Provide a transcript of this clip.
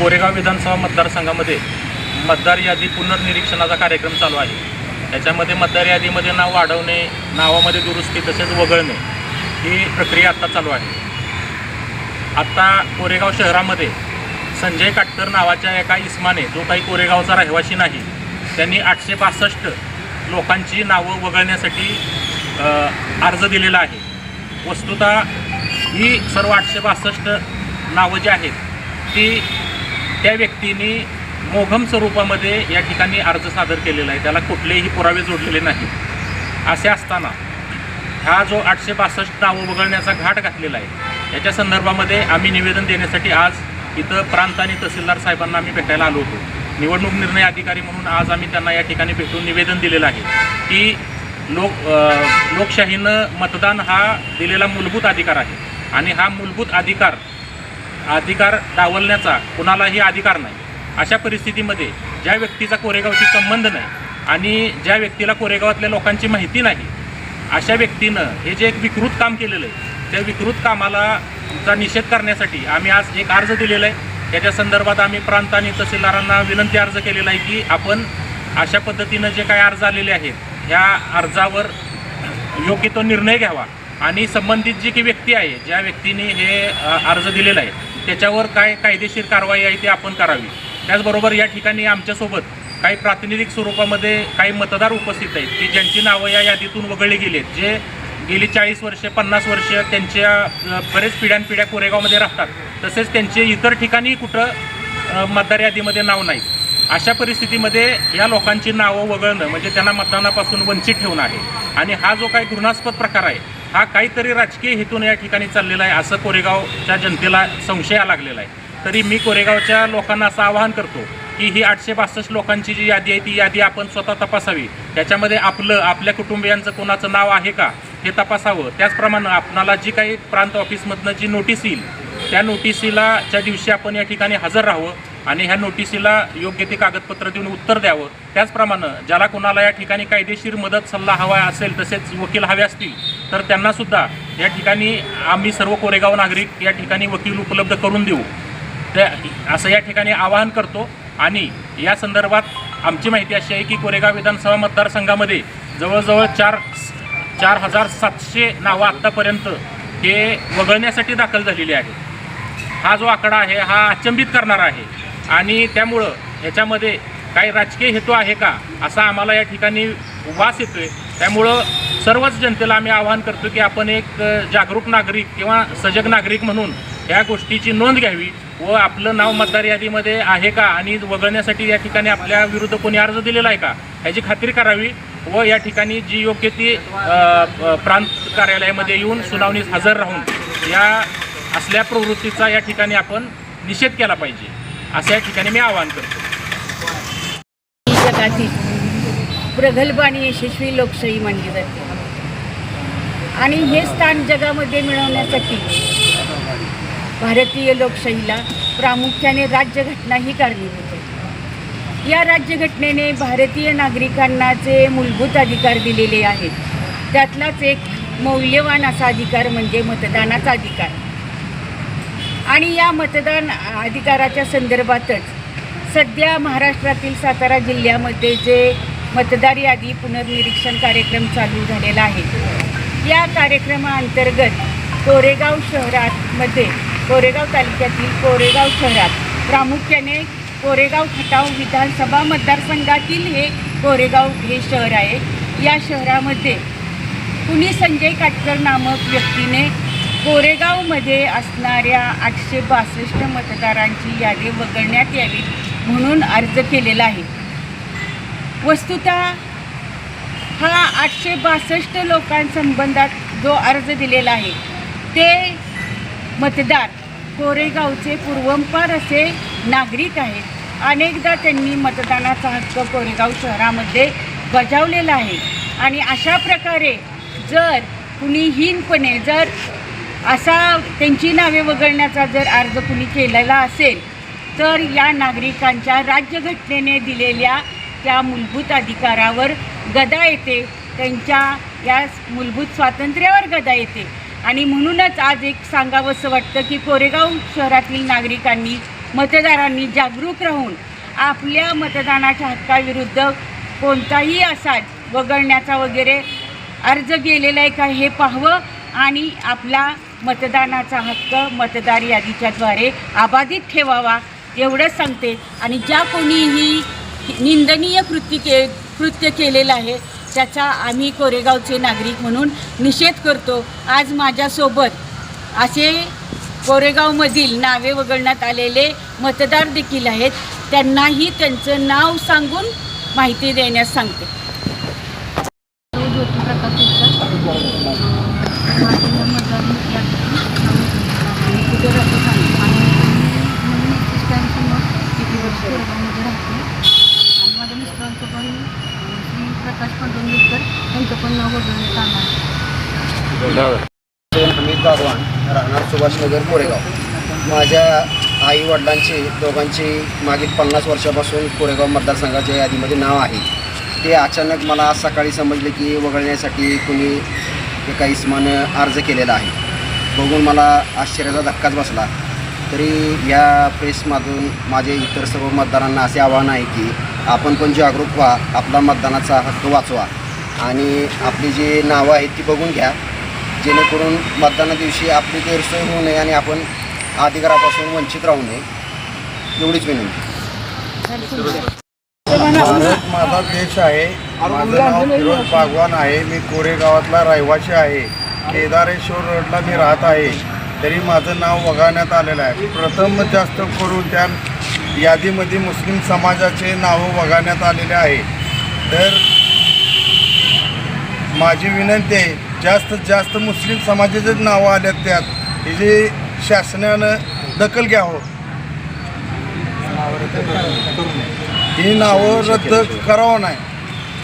कोरेगाव विधानसभा मतदारसंघामध्ये मतदार यादी पुनर्निरीक्षणाचा कार्यक्रम चालू आहे. त्याच्यामध्ये मतदार यादीमध्ये नाव वाढवणे नावामध्ये दुरुस्ती तसेच वगळणे ही प्रक्रिया आत्ता चालू आहे. आत्ता कोरेगाव शहरामध्ये संजय काटकर नावाच्या एका इस्माने जो काही कोरेगावचा रहिवासी नाही त्यांनी आठशे पासष्ट लोकांची नावं वगळण्यासाठी अर्ज दिलेला आहे. वस्तुतः ही सर्व आठशे बासष्ट नावं जी आहेत ती त्या व्यक्तीने मोघम स्वरूपामध्ये या ठिकाणी अर्ज सादर केलेला आहे. त्याला कुठलेही पुरावे जोडलेले नाहीत. असे असताना हा जो आठशे बासष्ट नावं वगळण्याचा घाट घातलेला आहे याच्या संदर्भामध्ये आम्ही निवेदन देण्यासाठी आज इथं प्रांत आणि तहसीलदार साहेबांना आम्ही भेटायला आलो होतो. निवडणूक निर्णय अधिकारी म्हणून आज आम्ही त्यांना या ठिकाणी भेटून निवेदन दिलेलं आहे. की लोक लोकशाहीनं मतदान हा दिलेला मूलभूत अधिकार आहे. आणि हा मूलभूत अधिकार अधिकार डावलण्याचा कुणालाही अधिकार नाही. अशा परिस्थितीमध्ये ज्या व्यक्तीचा कोरेगावशी संबंध नाही आणि ज्या व्यक्तीला कोरेगावातल्या लोकांची माहिती नाही अशा व्यक्तीनं हे जे एक विकृत काम केलेलं आहे त्या विकृत कामाला चा निषेध करण्यासाठी आम्ही आज एक अर्ज दिलेला आहे. त्याच्या संदर्भात आम्ही प्रांत आणि तहसीलदारांना विनंती अर्ज केलेला आहे की आपण अशा पद्धतीनं जे काही अर्ज आलेले आहेत ह्या अर्जावर योग्य तो निर्णय घ्यावा आणि संबंधित जी काही व्यक्ती आहे ज्या व्यक्तीने हे अर्ज दिलेला आहे त्याच्यावर काय कायदेशीर कारवाई आहे ती आपण करावी. त्याचबरोबर या ठिकाणी आमच्यासोबत काही प्रातिनिधिक स्वरूपामध्ये काही मतदार उपस्थित आहेत की ज्यांची नावं या यादीतून वगळली गेली आहेत जे गेली चाळीस वर्ष पन्नास वर्ष त्यांच्या बरेच पिढ्यानपिढ्या कोरेगावमध्ये राहतात. तसेच त्यांचे इतर ठिकाणी कुठं मतदार यादीमध्ये नाव नाही अशा परिस्थितीमध्ये या लोकांची नावं वगळणं म्हणजे त्यांना मतदानापासून वंचित ठेवणं आहे. आणि हा जो काही घृणास्पद प्रकार आहे हा काहीतरी राजकीय हेतून या ठिकाणी चाललेला आहे. असं कोरेगावच्या जनतेला संशय लागलेला आहे. तरी मी कोरेगावच्या लोकांना असं आवाहन करतो की ही आठशे बासष्ट लोकांची जी यादी आहे ती यादी आपण स्वतः तपासावी. त्याच्यामध्ये आपलं आपल्या कुटुंबियांचं कोणाचं नाव आहे का हे तपासावं. त्याचप्रमाणे आपणाला जी काही प्रांत ऑफिसमधनं जी नोटीस येईल त्या नोटिसीला च्या दिवशी आपण या ठिकाणी हजर राहावं आणि ह्या नोटिसीला योग्य ते कागदपत्र देऊन उत्तर द्यावं. त्याचप्रमाणे ज्याला कोणाला या ठिकाणी कायदेशीर मदत सल्ला हवा असेल तसेच वकील हवे असतील तर त्यांनासुद्धा या ठिकाणी आम्ही सर्व कोरेगाव नागरिक या ठिकाणी वकील उपलब्ध करून देऊ. त्या असं या ठिकाणी आवाहन करतो आणि या संदर्भात आमची माहिती अशी आहे की कोरेगाव विधानसभा मतदारसंघामध्ये जवळजवळ चार चार हजार सातशे नावं आत्तापर्यंत हे वगळण्यासाठी दाखल झालेली आहेत. हा जो आकडा आहे हा अचंबित करणारा आहे. आणि त्यामुळं याच्यामध्ये काही राजकीय हेतू आहे का असा आम्हाला या ठिकाणी वास येतोय. त्यामुळं सर्वच जनतेला आम्ही आवाहन करतो की आपण एक जागरूक नागरिक किंवा सजग नागरिक म्हणून या गोष्टीची नोंद घ्यावी व आपलं नाव मतदार यादीमध्ये आहे का आणि वगळण्यासाठी या ठिकाणी आपल्या विरुद्ध कोणी अर्ज दिलेला आहे का ह्याची खात्री करावी व या ठिकाणी जी योग्य ती प्रांत कार्यालयामध्ये येऊन सुनावणीस हजर राहून या असल्या प्रवृत्तीचा या ठिकाणी आपण निषेध केला पाहिजे असं या ठिकाणी मी आवाहन करतो. प्रगल्भ आणि यशस्वी लोकशाही मानली जाते. आणि हे स्थान जगामध्ये मिळवण्यासाठी भारतीय लोकशाहीला प्रामुख्याने राज्यघटना ही कारणीभूत आहे. या राज्यघटनेने भारतीय नागरिकांना जे मूलभूत अधिकार दिलेले आहेत त्यातलाच एक मौल्यवान असा अधिकार म्हणजे मतदानाचा अधिकार. आणि या मतदान अधिकाराच्या संदर्भातच सध्या महाराष्ट्रातील सातारा जिल्ह्यामध्ये जे मतदार यादी पुनर्निरीक्षण कार्यक्रम चालू झालेला आहे. या कार्यक्रमाअंतर्गत कोरेगाव शहरामध्ये कोरेगाव तालुक्यातील कोरेगाव शहरात प्रामुख्याने कोरेगाव खटाव विधानसभा मतदारसंघातील हे कोरेगाव हे शहर आहे. या शहरामध्ये कुणी संजय काटकर नामक व्यक्तीने कोरेगावमध्ये असणाऱ्या आठशे बासष्ट मतदारांची यादी वगळण्यात यावी म्हणून अर्ज केलेला आहे. वस्तुतः हा आठशे बासष्ट लोकांसंबंधात जो अर्ज दिलेला आहे ते मतदार कोरेगावचे पूर्वंपार असे नागरिक आहेत. अनेकदा त्यांनी मतदानाचा हक्क कोरेगाव शहरामध्ये बजावलेला आहे. आणि अशा प्रकारे जर कुणी हीनपणे जर असा त्यांची नावे वगळण्याचा जर अर्ज कुणी केलेला असेल तर या नागरिकांच्या राज्यघटनेने दिलेल्या त्या मूलभूत अधिकारावर गदा येते. त्यांच्या या मूलभूत स्वातंत्र्यावर गदा येते. आणि म्हणूनच आज एक सांगावंसं वाटतं की कोरेगाव शहरातील नागरिकांनी मतदारांनी जागरूक राहून आपल्या मतदानाच्या हक्काविरुद्ध कोणताही असा वगळण्याचा वगैरे अर्ज गेलेला आहे का हे पाहावं आणि आपला मतदानाचा हक्क मतदार यादीच्याद्वारे अबाधित ठेवावा एवढंच सांगते. आणि ज्या कोणीही निंदनीय कृती के कृत्य केलेलं आहे. त्याचा आम्ही कोरेगावचे नागरिक म्हणून निषेध करतो. आज माझ्यासोबत असे कोरेगावमधील नावे वगळण्यात आलेले मतदार देखील आहेत. त्यांनाही त्यांचं नाव सांगून माहिती देण्यास सांगते ज्योती प्रकाश उत्तर माझं मतदार कुठे राहतो आणि मी स्टँडसमोर किती वर्ष कोरेगावमध्ये राहते आणि माझ्या मिस्टरांचं पण अं, श्री प्रकाश पांडुरंगकर अमित पण हमीद राहणार सुभाषनगर कोरेगाव. माझ्या आई वडिलांची दोघांची मागील पन्नास वर्षापासून कोरेगाव मतदारसंघाच्या यादीमध्ये नाव आहे. ते अचानक मला आज सकाळी समजले की वगळण्यासाठी कुणी एका इस्मानं अर्ज केलेला आहे. बघून मला आश्चर्याचा धक्काच बसला. तरी या प्रेसमधून माझे इतर सर्व मतदारांना असे आवाहन आहे की आपण पण जागरूक व्हा आपला मतदानाचा हक्क वाचवा. आणि आपली जी नावं आहेत ती बघून घ्या. जेणेकरून मतदाना दिवशी आपली गैरसोय होऊ नये आणि आपण अधिकारापासून वंचित राहू नये. एवढीच विनंती. भारत माझा देश आहे. माझं नाव फिरोज बागवान आहे. मी कोरेगावातला रहिवासी आहे. केदारेश्वर रोडला मी राहत आहे. तरी माझं नाव वगळण्यात आलेलं आहे. प्रथम जास्त करून त्या यादीमध्ये मुस्लिम समाजाचे नावं वगळण्यात आलेले आहे. तर माझी विनंती आहे जास्तीत जास्त मुस्लिम समाजाचे नावं आल्यात त्यात ही जी शासनानं दखल घ्यावं. ही नावं रद्द करावं नाही.